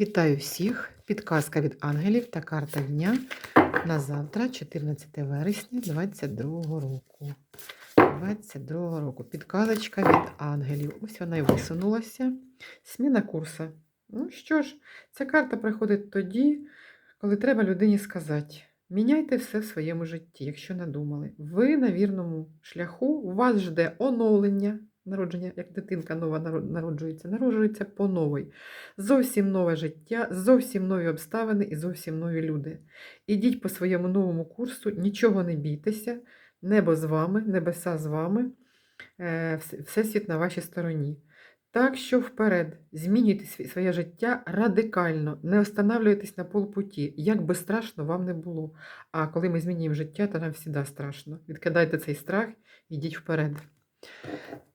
Вітаю всіх! Підказка від ангелів та карта дня на завтра, 14 вересня 2022 року. 22 року. Підказочка від ангелів. Ось вона і висунулася. Сміна курсу. Ну що ж, ця карта приходить тоді, коли треба людині сказати: міняйте все в своєму житті, якщо надумали. Ви на вірному шляху, вас жде оновлення. Народження, як дитинка нова народжується, народжується по новій. Зовсім нове життя, зовсім нові обставини і зовсім нові люди. Ідіть по своєму новому курсу, нічого не бійтеся, небо з вами, небеса з вами, е, всесвіт на вашій стороні. Так що вперед, змінюйте своє життя радикально, не останавливайтесь на полпуті, як би страшно вам не було. А коли ми змінюємо життя, то нам завжди страшно. Відкидайте цей страх, ідіть вперед.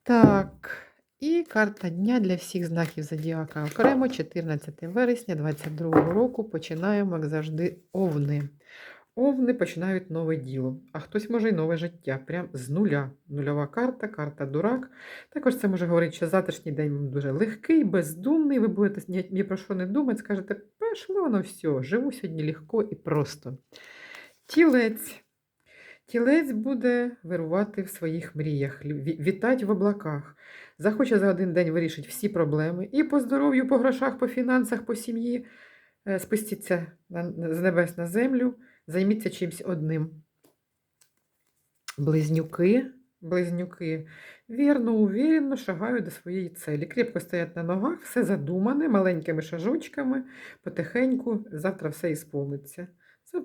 Так, і карта дня для всіх знаків Зодіака окремо 14 вересня 2022 року. Починаємо, як завжди, овни. Овни починають нове діло, а хтось може й нове життя, прям з нуля. Нульова карта, карта дурак. Також це може говорити, що завтрашній день вам дуже легкий, бездумний. Ви будете ні, ні про що не думати, скажете, пішло воно все, живу сьогодні легко і просто. Тілець. Тілець буде вирувати в своїх мріях, вітать в облаках. Захоче за один день вирішити всі проблеми і по здоров'ю, по грошах, по фінансах, по сім'ї. Е, Спустіться з небес на землю, займіться чимось одним. Близнюки, близнюки вірно, уверенно шагають до своєї цілі. Крепко стоять на ногах, все задумане, маленькими шажочками, потихеньку. Завтра все. Завтра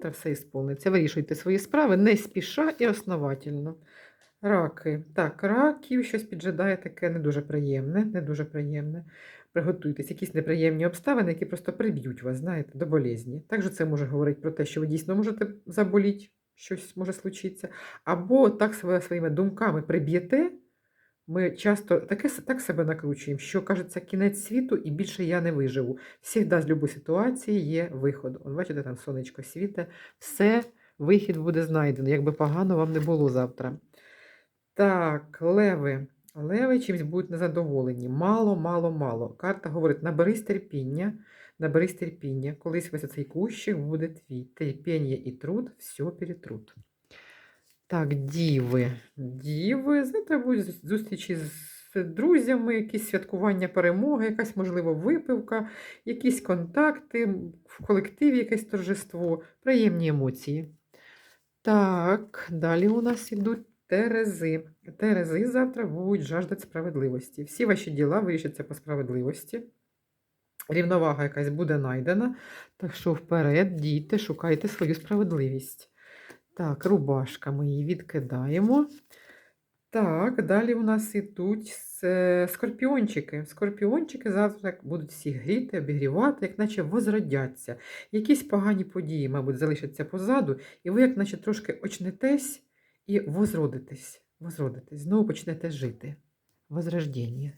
все ісполниться. Вирішуйте свої справи не спіша і основательно. Раки. Так, раків щось піджидає таке не дуже приємне, не дуже приємне. Приготуйтесь, якісь неприємні обставини, які просто приб'ють вас, знаєте, до болезні. Також це може говорити про те, що ви дійсно можете заболіти, щось може случитися. Або так своїми думками приб'єте. Ми часто таке, так себе накручуємо, що кажеться кінець світу і більше я не виживу. Всігда з будь-якої ситуації є виход. От бачите, там сонечко світе, все, вихід буде знайдено, якби погано вам не було завтра. Так, леви. Леви чимось будуть незадоволені. Мало, мало, мало. Карта говорить: наберись терпіння, наберись терпіння. Колись весь цей кущик буде твій. Терпіння і труд, все перетрут. Так, діви. Діви. Завтра будуть зустрічі з друзями, якісь святкування перемоги, якась, можливо, випивка, якісь контакти, в колективі якесь торжество, приємні емоції. Так, далі у нас ідуть Терези. Терези завтра будуть жаждати справедливості. Всі ваші діла вирішаться по справедливості. Рівновага якась буде знайдена. Так що вперед, дійте, шукайте свою справедливість. Так, рубашка ми її відкидаємо. Так, далі у нас ідуть скорпіончики. Скорпіончики завтра будуть всі гріти, обігрівати, як наче возродяться. Якісь погані події, мабуть, залишаться позаду, і ви, як наче трошки очнетесь і возродитесь. Возродитесь, знову почнете жити. Возрождення.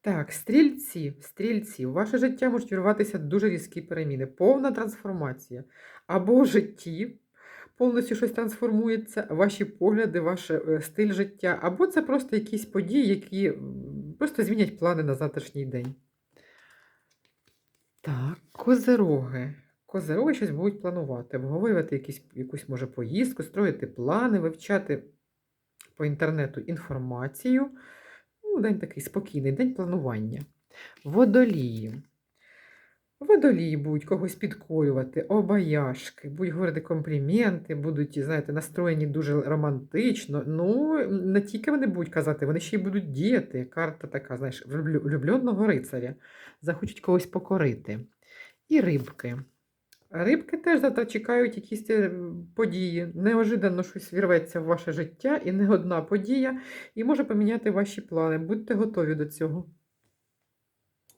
Так, стрільці, стрільці, у ваше життя можуть вірватися дуже різкі переміни, повна трансформація. Або в житті повністю щось трансформується, ваші погляди, ваш е, стиль життя, або це просто якісь події, які просто змінять плани на завтрашній день. Так, козероги. Козероги щось будуть планувати, обговорювати якісь, якусь, може, поїздку, строїти плани, вивчати по інтернету інформацію. Ну, день такий спокійний, день планування. Водолії. Водолії будуть когось підкорювати, обаяшки, будуть говорити компліменти, будуть, знаєте, настроєні дуже романтично. Ну, не тільки вони будуть казати, вони ще й будуть діяти. Карта така, знаєш, влюбленого рицаря. Захочуть когось покорити. І рибки. Рибки теж завтра чекають якісь е, події. Неожиданно щось вірветься в ваше життя, і не одна подія, і може поміняти ваші плани. Будьте готові до цього.